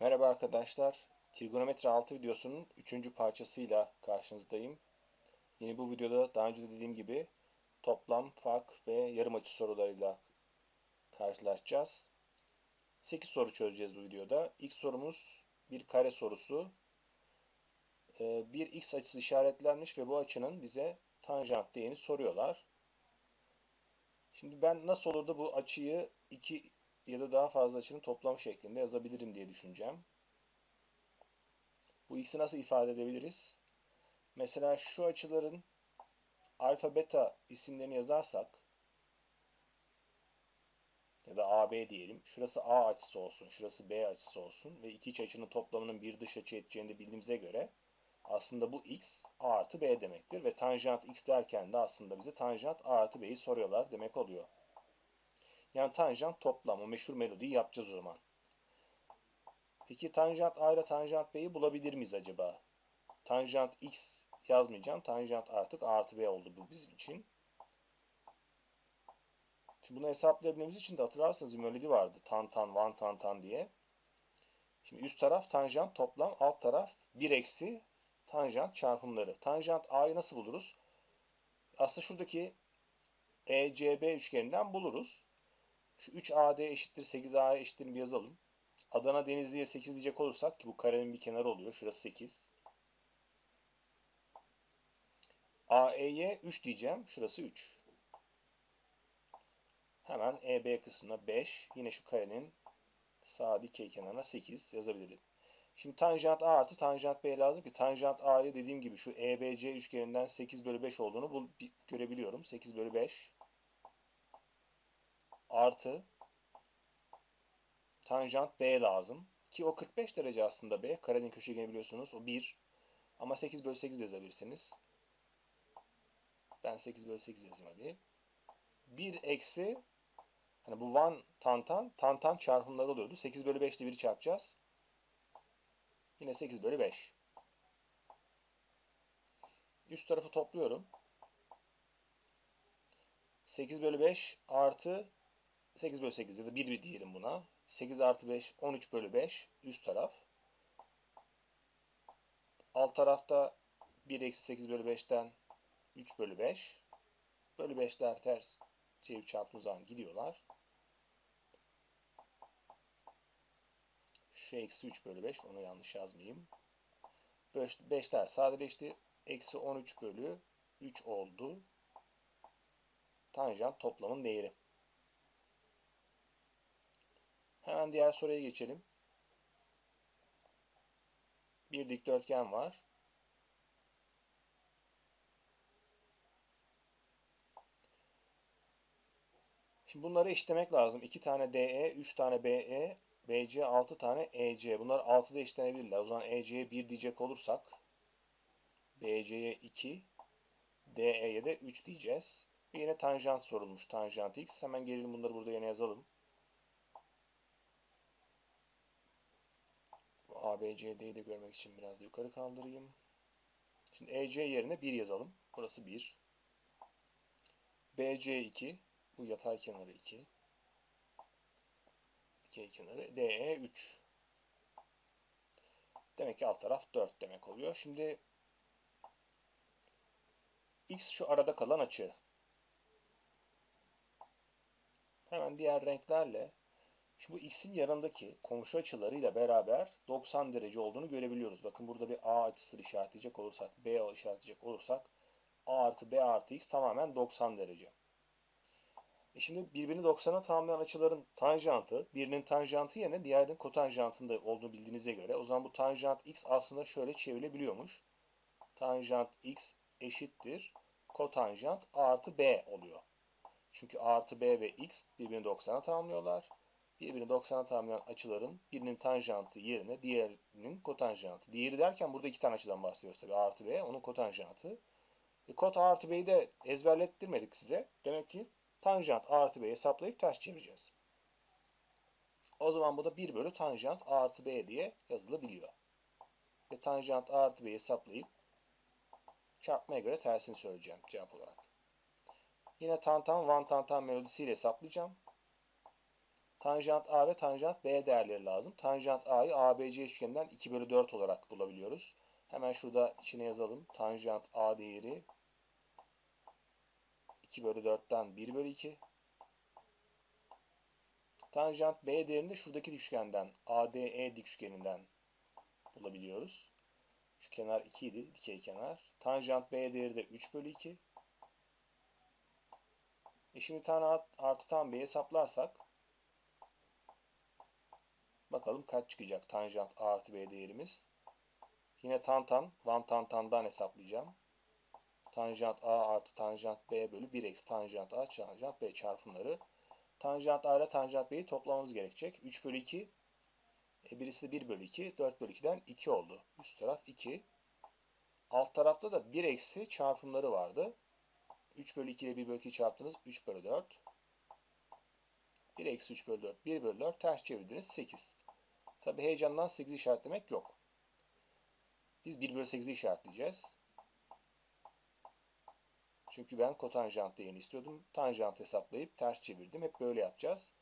Merhaba arkadaşlar. Trigonometri 6 videosunun 3. parçasıyla karşınızdayım. Yine bu videoda daha önce de dediğim gibi toplam, fark ve yarım açı sorularıyla karşılaşacağız. 8 soru çözeceğiz bu videoda. İlk sorumuz bir kare sorusu. Ee, Bir x açısı işaretlenmiş ve bu açının bize tanjant değerini soruyorlar. Şimdi ben nasıl olur da bu açıyı iki ya da daha fazla açının toplamı şeklinde yazabilirim diye düşüneceğim. Bu x'i nasıl ifade edebiliriz? Mesela şu açıların alfa beta isimlerini yazarsak ya da AB diyelim. Şurası A açısı olsun, şurası B açısı olsun ve iki iç açının toplamının bir dış açı edeceğini de bildiğimize göre aslında bu x A artı B demektir ve tanjant x derken de aslında bize tanjant A artı B'yi soruyorlar demek oluyor. Yani tanjant toplam. O meşhur melodiyi yapacağız o zaman. Peki tanjant A ile tanjant B'yi bulabilir miyiz acaba? Tanjant X yazmayacağım. Tanjant artık A artı B oldu bu bizim için. Şimdi bunu hesaplayabilmemiz için de hatırlarsanız bir melodi vardı. Tan tan, van tan tan diye. Şimdi üst taraf tanjant toplam, alt taraf 1 eksi tanjant çarpımları. Tanjant A'yı nasıl buluruz? Aslında şuradaki ECB üçgeninden buluruz. Şu 3AD eşittir 8A eşittir bir yazalım. Adana Denizli'ye 8 diyecek olursak ki bu karenin bir kenarı oluyor. Şurası 8. AE'ye 3 diyeceğim. Şurası 3. Hemen EB kısmına 5. Yine şu karenin sağ dikey kenarına 8 yazabilirim. Şimdi tanjant A artı tanjant B lazım ki tanjant A'yı dediğim gibi şu EBC üçgeninden 8 bölü 5 olduğunu bul görebiliyorum. 8 bölü 5 artı tanjant B lazım. Ki o 45 derece aslında B. Karenin köşegeni biliyorsunuz. O 1. Ama 8 bölü 8 yazabilirsiniz. Ben 8 bölü 8 yazayım hadi. 1 eksi hani bu van tantan tantan çarpımları oluyordu. 8 bölü 5 ile 1'i çarpacağız. Yine 8 bölü 5. Üst tarafı topluyorum. 8 bölü 5 artı 8 bölü 8 ya da 1 bir diyelim buna. 8 artı 5 13 bölü 5 üst taraf. Alt tarafta 1 eksi 8 bölü 5'ten 3 bölü 5. Bölü 5'ler ters çevir çarptığımız zaman gidiyorlar. Şu eksi 3 bölü 5 onu yanlış yazmayayım. 5'ler sadeleşti. Eksi 13 bölü 3 oldu. Tanjant toplamın değeri. Hemen diğer soruya geçelim. Bir dikdörtgen var. Şimdi bunları eşitlemek lazım. 2 tane DE, 3 tane BE, BC, 6 tane EC. Bunlar 6'da eşitlenebilirler. O zaman EC'ye 1 diyecek olursak BC'ye 2, DE'ye de 3 diyeceğiz. Ve yine tanjant sorulmuş. Tanjant x. Hemen gelelim bunları burada yine yazalım. ABCD'yi de görmek için biraz da yukarı kaldırayım. Şimdi EC yerine 1 yazalım. Burası 1. BC 2. Bu yatay kenarı 2. Dikey kenarı. DE 3. Demek ki alt taraf 4 demek oluyor. Şimdi X şu arada kalan açı. Hemen diğer renklerle Şimdi bu x'in yanındaki komşu açılarıyla beraber 90 derece olduğunu görebiliyoruz. Bakın burada bir a açısı işaretleyecek olursak, b işaretleyecek olursak a artı b artı x tamamen 90 derece. E şimdi birbirini 90'a tamamlayan açıların tanjantı, birinin tanjantı yerine diğerinin kotanjantında olduğunu bildiğinize göre o zaman bu tanjant x aslında şöyle çevrilebiliyormuş. Tanjant x eşittir kotanjant a artı b oluyor. Çünkü a artı b ve x birbirini 90'a tamamlıyorlar birbirini 90'a tamamlayan açıların birinin tanjantı yerine diğerinin kotanjantı. Diğeri derken burada iki tane açıdan bahsediyoruz tabii. A artı B, onun kotanjantı. E, kot A artı B'yi de ezberlettirmedik size. Demek ki tanjant A artı B'yi hesaplayıp ters çevireceğiz. O zaman bu da 1 bölü tanjant A artı B diye yazılabiliyor. Ve tanjant A artı B'yi hesaplayıp çarpmaya göre tersini söyleyeceğim cevap olarak. Yine tantan van tantan melodisiyle hesaplayacağım. Tanjant A ve tanjant B değerleri lazım. Tanjant A'yı ABC üçgeninden 2 bölü 4 olarak bulabiliyoruz. Hemen şurada içine yazalım. Tanjant A değeri 2 bölü 4'ten 1 bölü 2. Tanjant B değerini de şuradaki üçgenden ADE dik üçgeninden bulabiliyoruz. Şu kenar 2 idi. Dikey kenar. Tanjant B değeri de 3 bölü 2. E şimdi tan artı tan B'yi hesaplarsak bakalım kaç çıkacak tanjant A artı B değerimiz. Yine tan tan, van tan tandan hesaplayacağım. Tanjant A artı tanjant B bölü 1 eksi tanjant A tanjant B çarpımları. Tanjant A ile tanjant B'yi toplamamız gerekecek. 3 bölü 2. E birisi de 1 bölü 2. 4 bölü 2'den 2 oldu. Üst taraf 2. Alt tarafta da 1 eksi çarpımları vardı. 3 bölü 2 ile 1 bölü 2 çarptınız. 3 bölü 4. 1 eksi 3 bölü 4. 1 bölü 4 ters çevirdiniz. 8. Tabi heyecandan 8 işaretlemek yok. Biz 1 bölü 8'i işaretleyeceğiz. Çünkü ben kotanjant değerini istiyordum. Tanjant hesaplayıp ters çevirdim. Hep böyle yapacağız.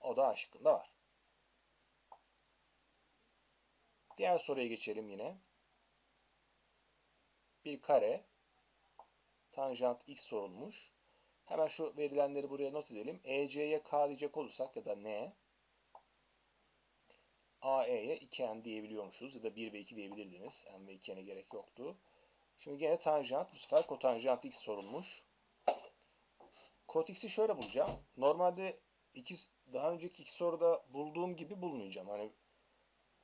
O da A var. Diğer soruya geçelim yine. Bir kare tanjant x sorulmuş. Hemen şu verilenleri buraya not edelim. EC'ye k diyecek olursak ya da n AE'ye 2n diyebiliyormuşuz ya da 1 ve 2 diyebilirdiniz. n ve 2n'e gerek yoktu. Şimdi yine tanjant bu sefer kotanjant x sorulmuş. Kot x'i şöyle bulacağım. Normalde iki, daha önceki iki soruda bulduğum gibi bulmayacağım. Hani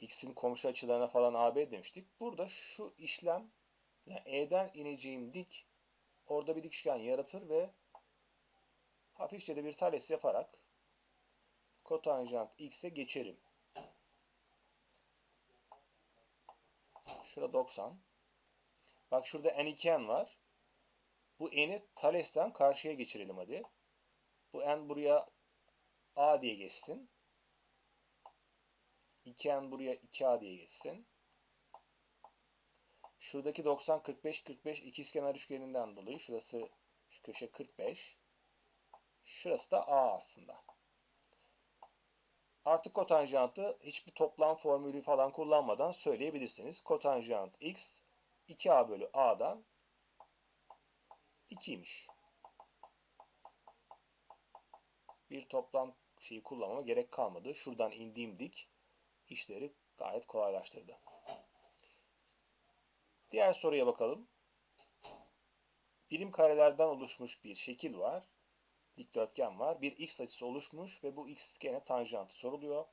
x'in komşu açılarına falan AB demiştik. Burada şu işlem yani E'den ineceğim dik orada bir dikişgen yaratır ve hafifçe de bir tales yaparak kotanjant x'e geçerim. Şurada 90. Bak şurada n2n var. Bu n'i Thales'ten karşıya geçirelim hadi. Bu n buraya a diye geçsin. 2n buraya 2a diye geçsin. Şuradaki 90 45 45 ikizkenar üçgeninden dolayı şurası şu köşe 45. Şurası da a aslında. Artık kotanjantı hiçbir toplam formülü falan kullanmadan söyleyebilirsiniz. Kotanjant x 2a bölü a'dan 2'ymiş. Bir toplam şeyi kullanmama gerek kalmadı. Şuradan indiğim dik işleri gayet kolaylaştırdı. Diğer soruya bakalım. Birim karelerden oluşmuş bir şekil var. Dikdörtgen var. Bir x açısı oluşmuş ve bu x gene tanjantı soruluyor.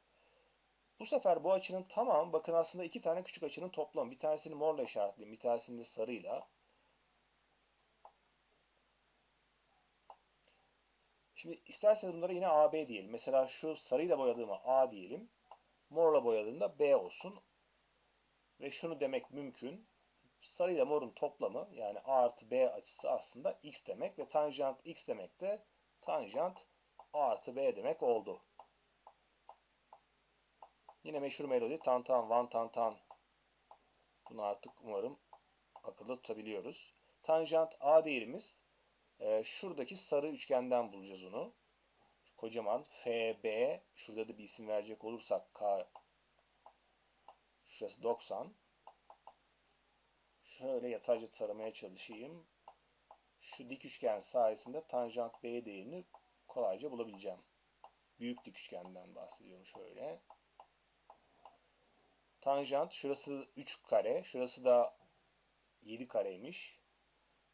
Bu sefer bu açının tamamı bakın aslında iki tane küçük açının toplamı. Bir tanesini morla işaretleyeyim, bir tanesini de sarıyla. Şimdi isterseniz bunlara yine AB diyelim. Mesela şu sarıyla boyadığıma A diyelim. Morla boyadığımda B olsun. Ve şunu demek mümkün. Sarıyla morun toplamı yani A artı B açısı aslında X demek. Ve tanjant X demek de tanjant A artı B demek oldu. Yine meşhur melodi tan tan van tan tan. Bunu artık umarım akılda tutabiliyoruz. Tanjant A değerimiz e, şuradaki sarı üçgenden bulacağız onu. Kocaman FB şurada da bir isim verecek olursak K şurası 90. Şöyle yatayca taramaya çalışayım. Şu dik üçgen sayesinde tanjant B değerini kolayca bulabileceğim. Büyük dik üçgenden bahsediyorum şöyle. Tanjant şurası 3 kare, şurası da 7 kareymiş.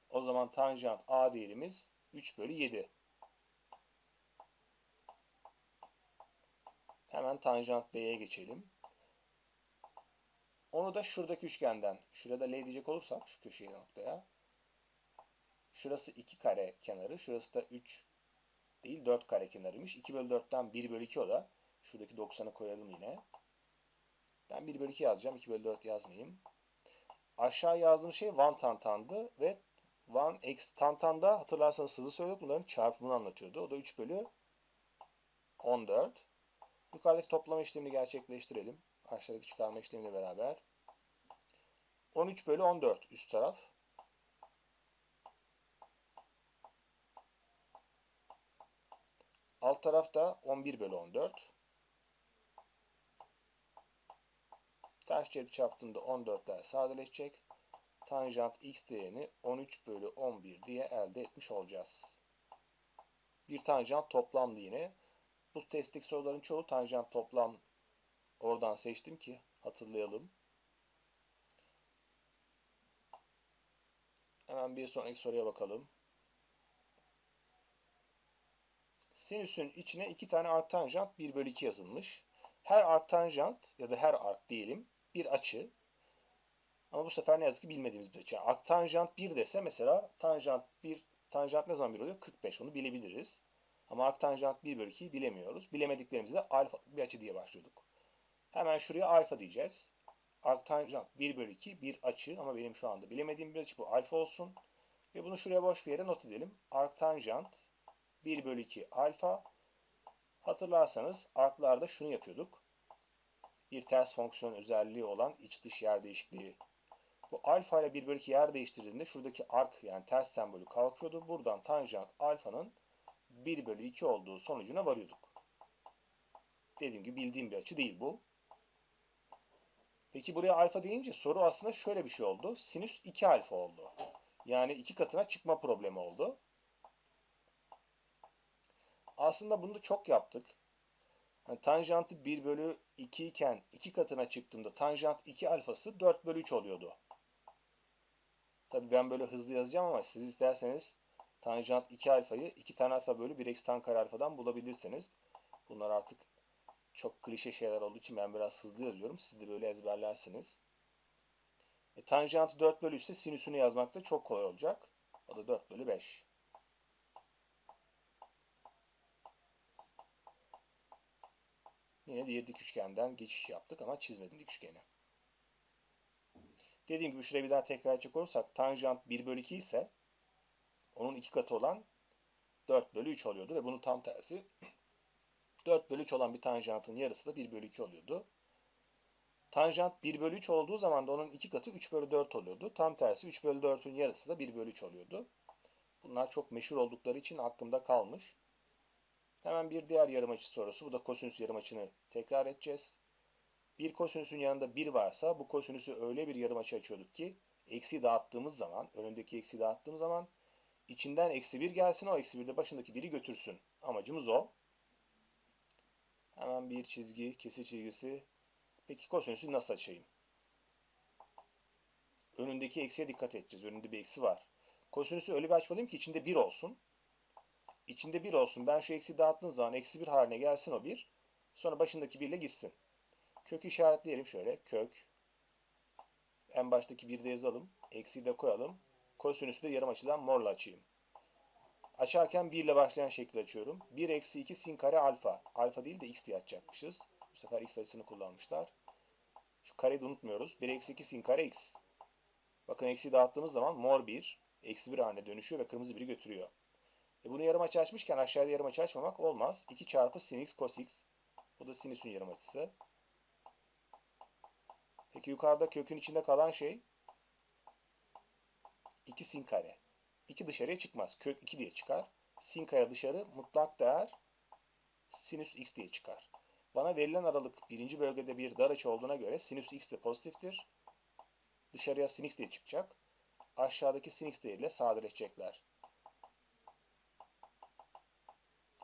O zaman tanjant A değerimiz 3 bölü 7. Hemen tanjant B'ye geçelim. Onu da şuradaki üçgenden, şurada L diyecek olursak şu köşeyi noktaya. Şurası 2 kare kenarı, şurası da 3 değil 4 kare kenarıymış. 2 bölü 4'ten 1 bölü 2 o da. Şuradaki 90'ı koyalım yine. Ben 1 bölü 2 yazacağım. 2 bölü 4 yazmayayım. Aşağı yazdığım şey van tantandı ve van x tantanda hatırlarsanız hızlı söyledik bunların çarpımını anlatıyordu. O da 3 bölü 14. Yukarıdaki toplama işlemini gerçekleştirelim. Aşağıdaki çıkarma işlemiyle beraber. 13 bölü 14 üst taraf. Alt taraf da 11 bölü 14. Ters çarpı çarptığında 14'ler sadeleşecek. Tanjant x değerini 13 bölü 11 diye elde etmiş olacağız. Bir tanjant toplamdı yine. Bu testlik soruların çoğu tanjant toplam oradan seçtim ki hatırlayalım. Hemen bir sonraki soruya bakalım. Sinüsün içine iki tane arktanjant 1 bölü 2 yazılmış. Her arktanjant ya da her ark diyelim bir açı. Ama bu sefer ne yazık ki bilmediğimiz bir açı. Arktanjant 1 dese mesela tanjant 1 tanjant ne zaman 1 oluyor? 45 onu bilebiliriz. Ama arktanjant 1 bölü 2'yi bilemiyoruz. Bilemediklerimizi de alfa bir açı diye başlıyorduk. Hemen şuraya alfa diyeceğiz. Arktanjant 1 bölü 2 bir açı ama benim şu anda bilemediğim bir açı bu alfa olsun. Ve bunu şuraya boş bir yere not edelim. Arktanjant 1 bölü 2 alfa. Hatırlarsanız arklarda şunu yapıyorduk. Bir ters fonksiyon özelliği olan iç dış yer değişikliği. Bu alfa ile 1 bölü 2 yer değiştirdiğinde şuradaki ark yani ters sembolü kalkıyordu. Buradan tanjant alfanın 1 bölü 2 olduğu sonucuna varıyorduk. Dediğim gibi bildiğim bir açı değil bu. Peki buraya alfa deyince soru aslında şöyle bir şey oldu. Sinüs 2 alfa oldu. Yani iki katına çıkma problemi oldu. Aslında bunu da çok yaptık. Yani tanjantı 1 bölü 2 iken 2 katına çıktığında tanjant 2 alfası 4 bölü 3 oluyordu. Tabi ben böyle hızlı yazacağım ama siz isterseniz tanjant 2 alfayı 2 tane alfa bölü 1 eksi tan kare alfadan bulabilirsiniz. Bunlar artık çok klişe şeyler olduğu için ben biraz hızlı yazıyorum. Siz de böyle ezberlersiniz. E, tanjantı 4 bölü 3 ise sinüsünü yazmak da çok kolay olacak. O da 4 bölü 5. Yine diğer dik üçgenden geçiş yaptık ama çizmedim dik üçgeni. Dediğim gibi şuraya bir daha tekrar edecek olursak tanjant 1 bölü 2 ise onun iki katı olan 4 bölü 3 oluyordu ve bunun tam tersi 4 bölü 3 olan bir tanjantın yarısı da 1 bölü 2 oluyordu. Tanjant 1 bölü 3 olduğu zaman da onun iki katı 3 bölü 4 oluyordu. Tam tersi 3 bölü 4'ün yarısı da 1 bölü 3 oluyordu. Bunlar çok meşhur oldukları için aklımda kalmış. Hemen bir diğer yarım açı sorusu. Bu da kosinüs yarım açını tekrar edeceğiz. Bir kosinüsün yanında 1 varsa bu kosinüsü öyle bir yarım açı açıyorduk ki eksi dağıttığımız zaman, önündeki eksi dağıttığımız zaman içinden eksi 1 gelsin o eksi 1 de başındaki 1'i götürsün. Amacımız o. Hemen bir çizgi, kesi çizgisi. Peki kosinüsü nasıl açayım? Önündeki eksiye dikkat edeceğiz. Önünde bir eksi var. Kosinüsü öyle bir açmalıyım ki içinde 1 olsun. İçinde 1 olsun. Ben şu eksi dağıttığım zaman eksi 1 haline gelsin o 1. Sonra başındaki 1 ile gitsin. Kökü işaretleyelim şöyle. Kök. En baştaki 1'de yazalım. Eksiyi de koyalım. Kosinüsü de yarım açıdan morla açayım. Açarken 1 ile başlayan şekilde açıyorum. 1 eksi 2 sin kare alfa. Alfa değil de x diye açacakmışız. Bu sefer x açısını kullanmışlar. Şu kareyi de unutmuyoruz. 1 eksi 2 sin kare x. Bakın eksi dağıttığımız zaman mor 1 eksi 1 haline dönüşüyor ve kırmızı 1'i götürüyor. E bunu yarım açı açmışken aşağıda yarım açı açmamak olmaz. 2 çarpı sin x cos x. Bu da sinüsün yarım açısı. Peki yukarıda kökün içinde kalan şey 2 sin kare. 2 dışarıya çıkmaz. Kök 2 diye çıkar. Sin kare dışarı mutlak değer sinüs x diye çıkar. Bana verilen aralık birinci bölgede bir dar açı olduğuna göre sinüs x de pozitiftir. Dışarıya sin x diye çıkacak. Aşağıdaki sin x değeriyle sadeleşecekler.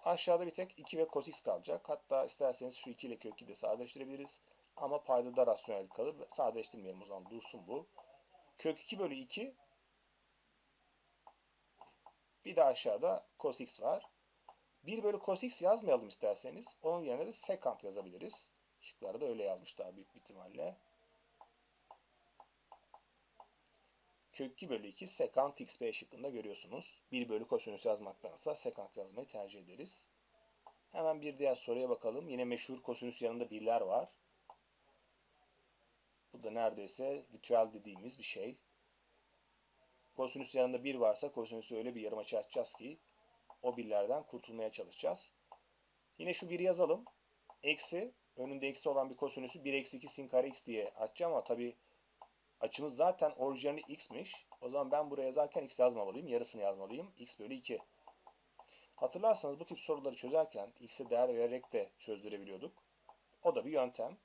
Aşağıda bir tek 2 ve cos x kalacak. Hatta isterseniz şu 2 ile kök 2 de sadeleştirebiliriz. Ama payda da rasyonel kalır. Sadeleştirmeyelim o zaman dursun bu. Kök 2 bölü 2 bir de aşağıda cos x var. 1 bölü cos x yazmayalım isterseniz. Onun yerine de sekant yazabiliriz. Şıkları da öyle yazmışlar büyük bir ihtimalle. Kök 2 bölü 2 sekant x b şıkkında görüyorsunuz. 1 bölü kosinüs yazmaktansa sekant yazmayı tercih ederiz. Hemen bir diğer soruya bakalım. Yine meşhur kosinüs yanında birler var. Bu da neredeyse ritüel dediğimiz bir şey. Kosinüs yanında 1 varsa kosinüsü öyle bir yarım açı açacağız ki o birlerden kurtulmaya çalışacağız. Yine şu 1'i yazalım. Eksi, önünde eksi olan bir kosinüsü 1 eksi 2 sin kare x diye açacağım ama tabi açımız zaten orijinali x'miş. O zaman ben buraya yazarken x yazmamalıyım. Yarısını yazmalıyım. x bölü 2. Hatırlarsanız bu tip soruları çözerken x'e değer vererek de çözdürebiliyorduk. O da bir yöntem.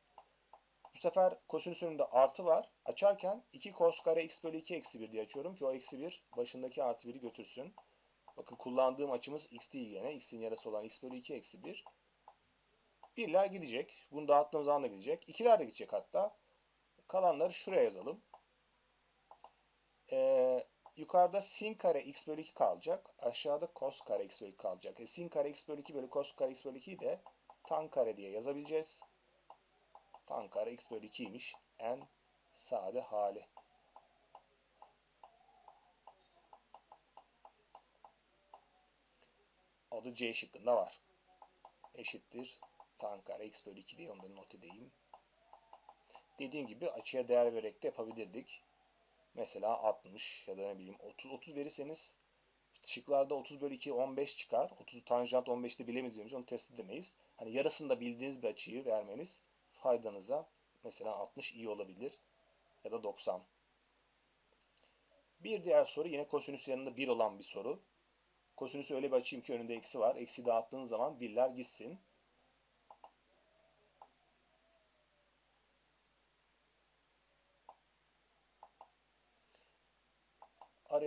Bu sefer kosinüs önünde artı var. Açarken 2 cos kare x bölü 2 eksi 1 diye açıyorum ki o eksi 1 başındaki artı 1'i götürsün. Bakın kullandığım açımız x değil gene. x'in yarısı olan x bölü 2 eksi 1. Birler gidecek. Bunu dağıttığım zaman da gidecek. İkiler de gidecek hatta. Kalanları şuraya yazalım. Ee, yukarıda sin kare x bölü 2 kalacak. Aşağıda cos kare x bölü 2 kalacak. E, sin kare x bölü 2 bölü cos kare x bölü 2'yi de tan kare diye yazabileceğiz. Tan kare x bölü 2'ymiş. En sade hali. Da C şıkkında var. Eşittir tan kare x bölü 2 diye onu not edeyim. Dediğim gibi açıya değer vererek de yapabilirdik. Mesela 60 ya da ne bileyim 30 30 verirseniz şıklarda 30 bölü 2 15 çıkar. 30 tanjant 15'te bilemeyeceğimiz onu test edemeyiz. Hani yarısında bildiğiniz bir açıyı vermeniz faydanıza mesela 60 iyi olabilir ya da 90. Bir diğer soru yine kosinüs yanında 1 olan bir soru. Kosinüsü öyle bir açayım ki önünde eksi var. Eksi dağıttığın zaman birler gitsin.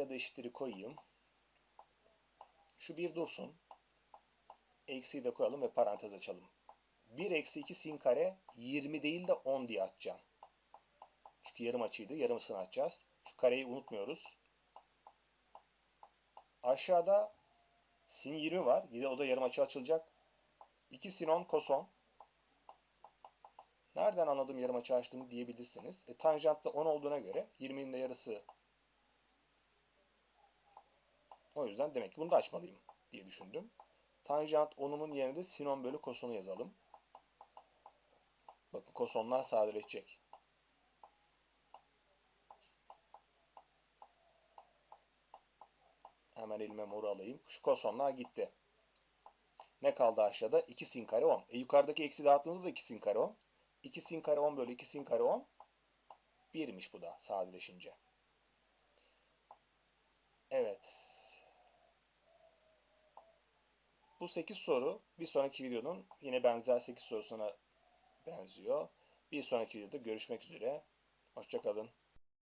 Araya da eşitleri koyayım. Şu bir dursun. Eksiyi de koyalım ve parantez açalım. 1 eksi 2 sin kare 20 değil de 10 diye açacağım. Çünkü yarım açıydı. Yarımısını açacağız. Şu kareyi unutmuyoruz. Aşağıda sin 20 var. Yine o da yarım açı açılacak. 2 sin 10 kos 10. Nereden anladım yarım açı açtığımı diyebilirsiniz. E, tanjantta 10 olduğuna göre 20'nin de yarısı o yüzden demek ki bunu da açmalıyım diye düşündüm. Tanjant 10'unun yerine de sin 10 bölü kosonu yazalım. Bakın kosonlar sadeleşecek. Hemen elime moru alayım. Şu kosonlar gitti. Ne kaldı aşağıda? 2 sin kare 10. E yukarıdaki eksi dağıttığımızda da 2 sin kare 10. 2 sin kare 10 bölü 2 sin kare 10. 1'miş bu da sadeleşince. Evet. Bu 8 soru bir sonraki videonun yine benzer 8 sorusuna benziyor. Bir sonraki videoda görüşmek üzere. Hoşçakalın.